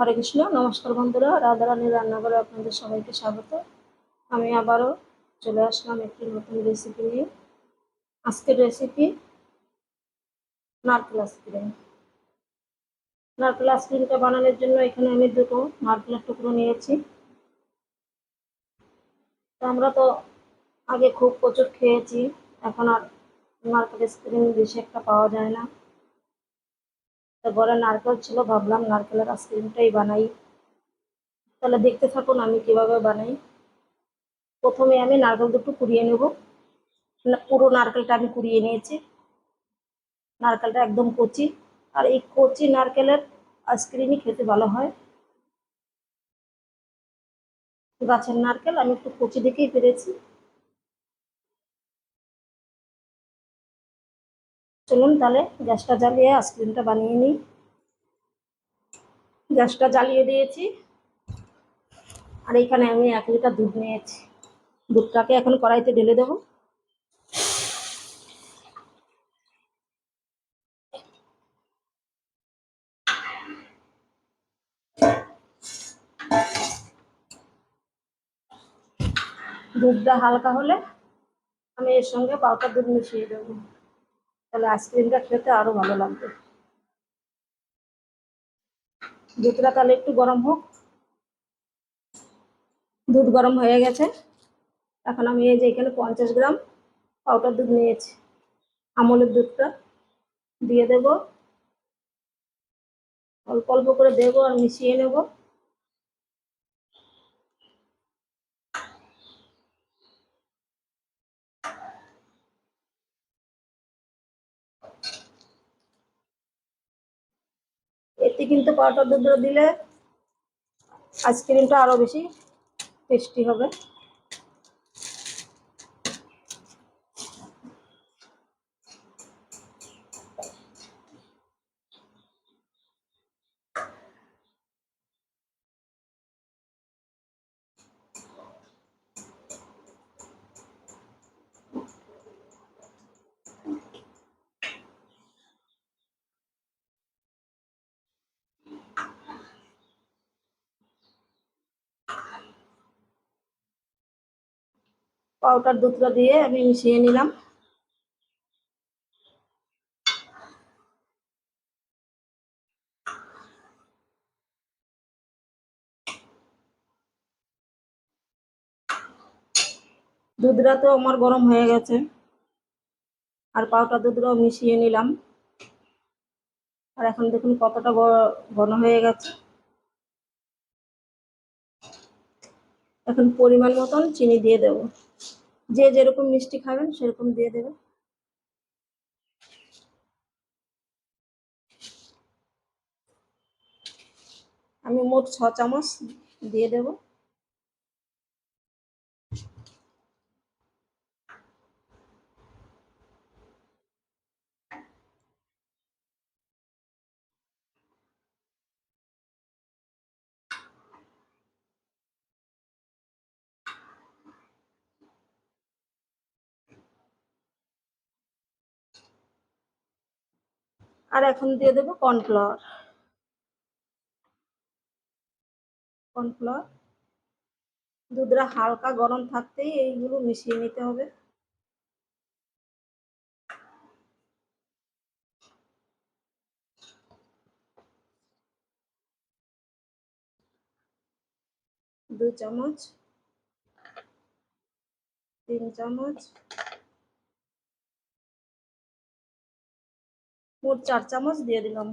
হরে কৃষ্ণ নমস্কার বন্ধুরা রাধারানীর রান্নাঘরে আপনাদের সবাইকে স্বাগত। আমি আবারও চলে আসলাম একটি নতুন রেসিপি নিয়ে। আজকের রেসিপি নারকেল আইসক্রিম নারকেল আইসক্রিমটা বানানোর জন্য এখানে আমি দুটো নারকেলের টুকরো নিয়েছি। আমরা তো আগে খুব প্রচুর খেয়েছি, এখন আর নারকেল আইসক্রিম বেশি একটা পাওয়া যায় না। তো ঘরে নারকেল ছিল, ভাবলাম নারকেলের আইসক্রিমটাই বানাই। তাহলে দেখতে থাকুন আমি কীভাবে বানাই। প্রথমে আমি নারকেল দুটো কুড়িয়ে নেব। পুরো নারকেলটা আমি কুড়িয়ে নিয়েছি। নারকেলটা একদম কচি। আর এই কচি নারকেলের আইসক্রিমই খেতে ভালো হয়। গাছের নারকেল আমি একটু কচি দেখেই পেরেছি। চলুন তাহলে গ্যাসটা জ্বালিয়ে আইসক্রিমটা বানিয়ে নিই। গ্যাসটা জ্বালিয়ে দিয়েছি। আর এখানে আমি এক লিটার দুধ নিয়েছি। দুধটাকে এখন কড়াইতে ঢেলে দেবো। দুধটা হালকা হলে আমি এর সঙ্গে পাউটার দুধ মিশিয়ে দেবো। তাহলে আইসক্রিমটা খেতে আরও ভালো লাগবে। দুধটা তাহলে একটু গরম হোক। দুধ গরম হয়ে গেছে। এখন আমি এই যে এখানে পঞ্চাশ গ্রাম পাউডার দুধ নিয়েছি। আমলের দুধটা দিয়ে দেব। অল্প অল্প করে দেবো আর মিশিয়ে নেব। কিন্তু পাউডার দুধ দিলে আইসক্রিমটা আরও বেশি টেস্টি হবে। পাউডার দুধটা দিয়ে আমি মিশিয়ে নিলাম। দুধটা তো আমার গরম হয়ে গেছে। আর পাউডার দুধটাও মিশিয়ে নিলাম। আর এখন দেখুন কতটা ঘন হয়ে গেছে। এখন পরিমাণ মতন চিনি দিয়ে দেব। যে যেরকম মিষ্টি খাবেন সেরকম দিয়ে দেবে আমি মোট ছ চামচ দিয়ে দেব। আর এখন দিয়ে দেব কর্নফ্লাওয়ার কর্নফ্লাওয়ার দুধটা হালকা গরম থাকতেই এইগুলো মিশিয়ে নিতে হবে। দু চামচ, তিন চামচ। মোট চার চামচ দিয়ে দিলাম।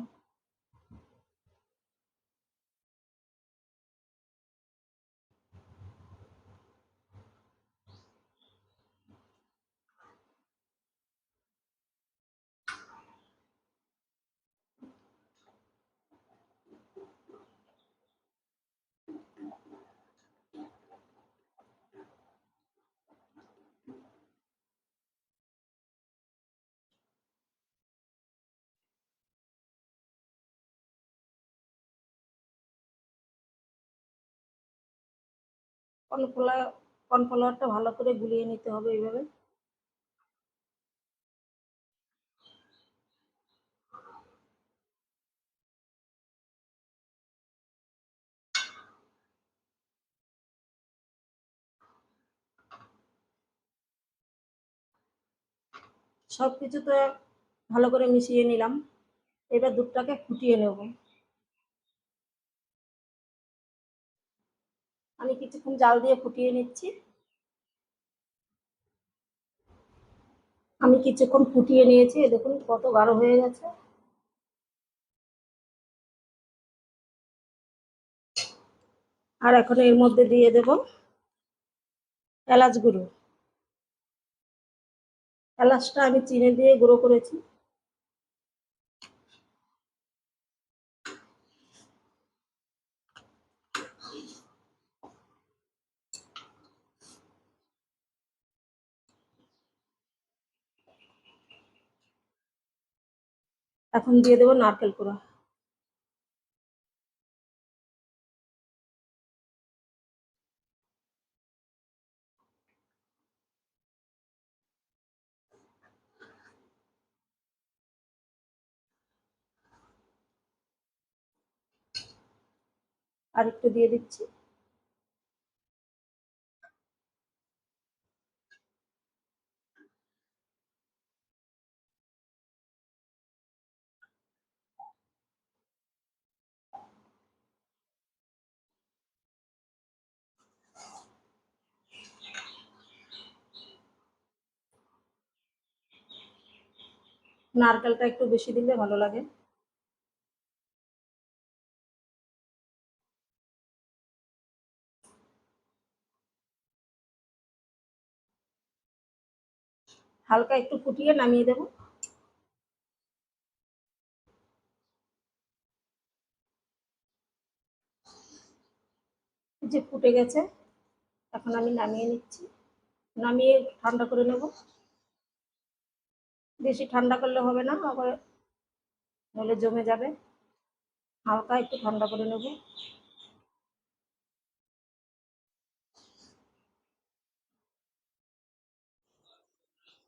কর্নফ্লাওয়ার কর্নফ্লাওয়ারটা ভালো করে গুলিয়ে নিতে হবে এইভাবে। সব কিছু তো ভালো করে মিশিয়ে নিলাম। এবার দুধটাকে ফুটিয়ে নেব। আমি কিছুক্ষণ জাল দিয়ে ফুটিয়ে নিচ্ছি। আমি কিছুক্ষণ ফুটিয়ে নিয়েছি দেখুন কত গাঢ় হয়ে গেছে। আর এখন এর মধ্যে দিয়ে দেব এলাচ গুঁড়ো। এলাচটা আমি চিনি দিয়ে গুঁড়ো করেছি। এখন দিয়ে দেবো নারকেল কুড়া। আর একটু দিয়ে দিচ্ছি। নারকেলটা একটু বেশি দিলে ভালো লাগে। হালকা একটু ফুটিয়ে নামিয়ে দেব। যে ফুটে গেছে, এখন আমি নামিয়ে নিচ্ছি। নামিয়ে ঠান্ডা করে নেব। বেশি ঠান্ডা করলে হবে না, আবার নলে জমে যাবে। হালকা একটু ঠান্ডা করে নেব।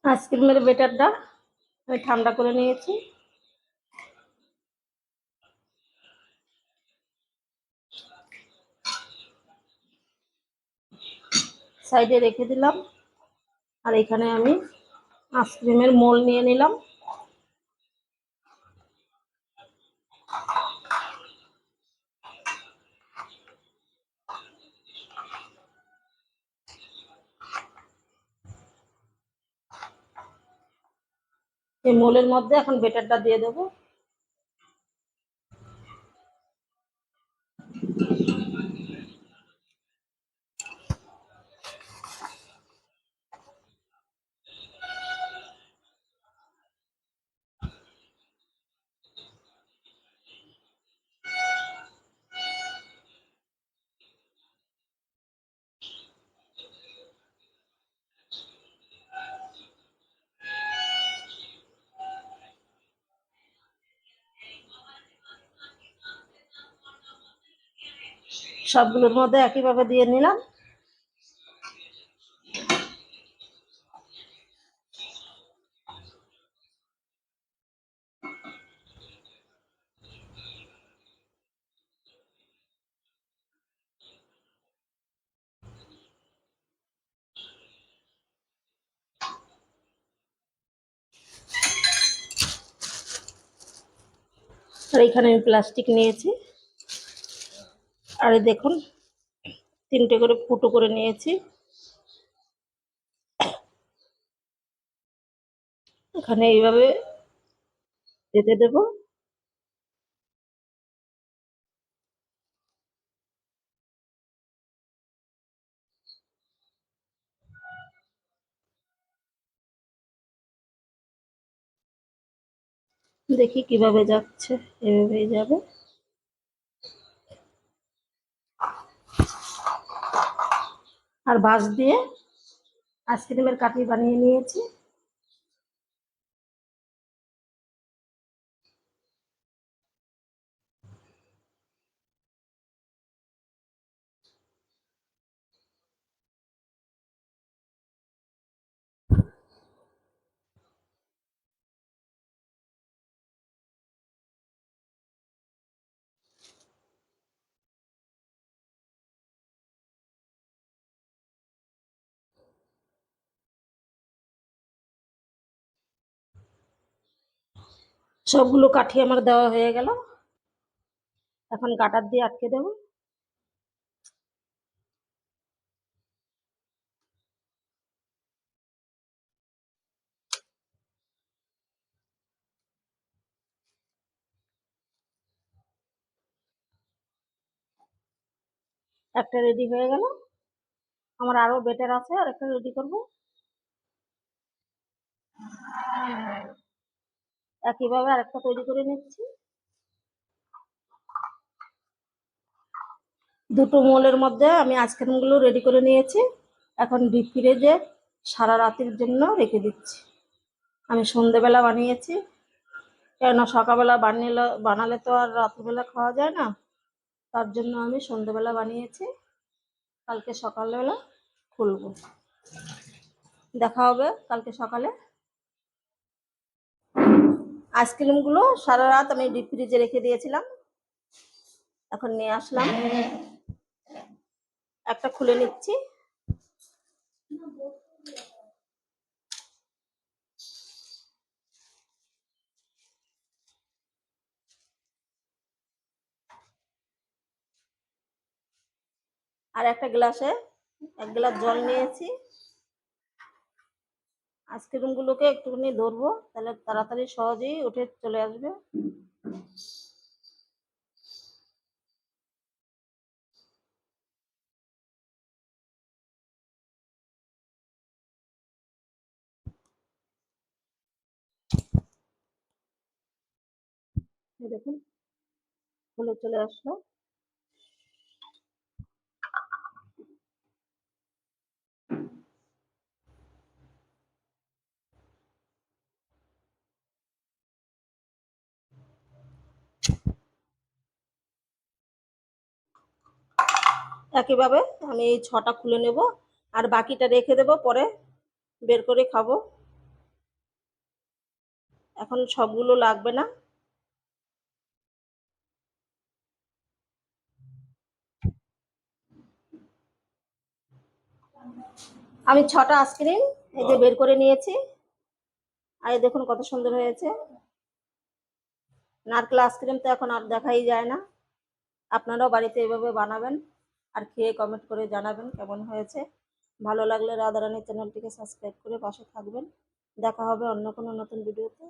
আইসক্রিমের বেটারটা আমি ঠান্ডা করে নিয়েছি। সাইডে রেখে দিলাম। আর এখানে আমি আইসক্রিমের মোল নিয়ে নিলাম। এই মোলের মধ্যে এখন বেটারটা দিয়ে দেবো। সবগুলোর মধ্যে একইভাবে দিয়ে নিলাম। আর এখানে আমি প্লাস্টিক নিয়েছি। আর দেখুন, তিনটে করে ফুটো করে নিয়েছি। এখানে এইভাবে যেতে দেব। দেখি কীভাবে যাচ্ছে, এভাবেই যাবে। আর বাঁশ দিয়ে আইসক্রিমের কাঠি বানিয়ে নিয়েছি। সবগুলো কাঠি আমার দেওয়া হয়ে গেল। এখন গাটার দিয়ে আটকে দেব। একটা রেডি হয়ে গেল। আমার আরও বেটার আছে আর একটা রেডি করব। একইভাবে আরেকটা তৈরি করে নিচ্ছি? দুটো মোলের মধ্যে আমি আইসক্রিমগুলো রেডি করে নিয়েছি। এখন ডিপ ফ্রিজে সারা রাতের জন্য রেখে দিচ্ছি। আমি সন্ধেবেলা বানিয়েছি। কেননা সকালবেলা বানিয়ে বানালে তো আর রাত্রিবেলা খাওয়া যায় না। তার জন্য আমি সন্ধেবেলা বানিয়েছি। কালকে সকালবেলা খুলবো। দেখা হবে কালকে সকালে। আইসক্রিমগুলো সারা রাত আমি ডিপ ফ্রিজে রেখে দিয়েছিলাম। এখন নিয়ে আসলাম। একটা খুলে নিচ্ছি। আর একটা গ্লাসে এক গ্লাস জল নিয়েছি। আইসক্রিমগুলোকে একটুখানি ধরবো তাহলে তাড়াতাড়ি সহজেই উঠে চলে আসবে। দেখুন খুলে চলে আসলো। একইভাবে আমি এই ছটা খুলে নেব আর বাকিটা রেখে দেব পরে বের করে খাব। এখন সবগুলো লাগবে না। আমি ছটা আইসক্রিম এই যে বের করে নিয়েছি। আর দেখুন কত সুন্দর হয়েছে। নারকেল আইসক্রিম তো এখন আর দেখাই যায় না। আপনারাও বাড়িতে এভাবে বানাবেন। আর খেয়ে কমেন্ট করে জানাবেন কেমন হয়েছে। ভালো লাগলে রাধারানী চ্যানেলটিকে সাবস্ক্রাইব করে পাশে থাকবেন। দেখা হবে অন্য কোনো নতুন ভিডিওতে